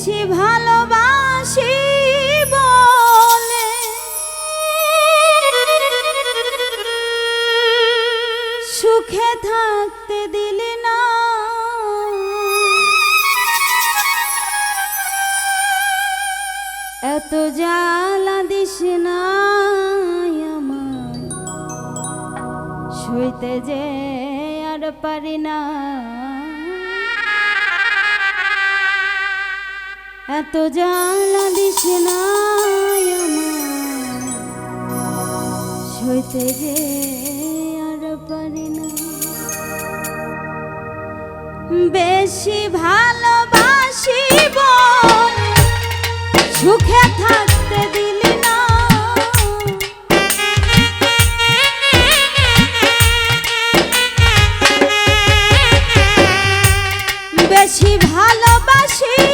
বেশি ভালোবাসি বলে। সুখে থাকতে দিলি না। এত জ্বালা দিস না আমার শুইতে যে আর পারি না। এত জ্বালা দিস না শুইতে যে আর পারি না। বেশি ভালোবাসি সুখে থাকতে দিলি না। বেশি ভালোবাসি